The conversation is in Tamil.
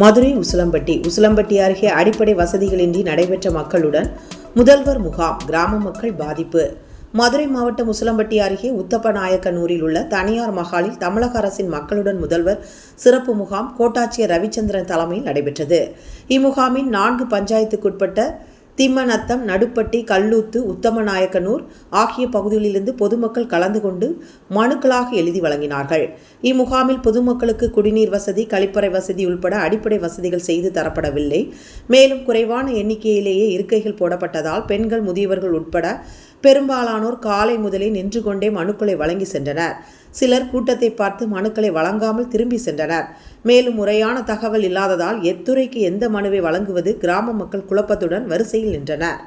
மதுரை உசிலம்பட்டி. உசிலம்பட்டி அருகே அடிப்படை வசதிகளின்றி நடைபெற்ற மக்களுடன் முதல்வர் முகாம் கிராம மக்கள் பாதிப்பு. மதுரை மாவட்டம் உசிலம்பட்டி அருகே உத்தப்பநாயக்கனூரில் உள்ள தனியார் மகாலில் தமிழக அரசின் மக்களுடன் முதல்வர் சிறப்பு முகாம் கோட்டாட்சியர் ரவிச்சந்திரன் தலைமையில் நடைபெற்றது. இம்முகாமின் நான்கு பஞ்சாயத்துக்குட்பட்ட திம்மநத்தம் நடுப்பட்டி கல்லூத்து உத்தமநாயக்கனூர் ஆகிய பகுதிகளிலிருந்து பொதுமக்கள் கலந்து கொண்டு மனுக்களாக எழுதி வழங்கினார்கள். இம்முகாமில் பொதுமக்களுக்கு குடிநீர் வசதி கழிப்பறை வசதி உள்பட அடிப்படை வசதிகள் செய்து தரப்படவில்லை. மேலும் குறைவான எண்ணிக்கையிலேயே இருக்கைகள் போடப்பட்டதால் பெண்கள் முதியவர்கள் உட்பட பெரும்பாலானோர் காலை முதலே நின்று கொண்டே மனுக்களை வழங்கி சென்றனர். சிலர் கூட்டத்தை பார்த்து மனுக்களை வழங்காமல் திரும்பி சென்றனர். மேலும் முறையான தகவல் இல்லாததால் எத்துறைக்கு எந்த மனுவை வழங்குவது கிராம மக்கள் குழப்பத்துடன் வரிசையில் நின்றனர்.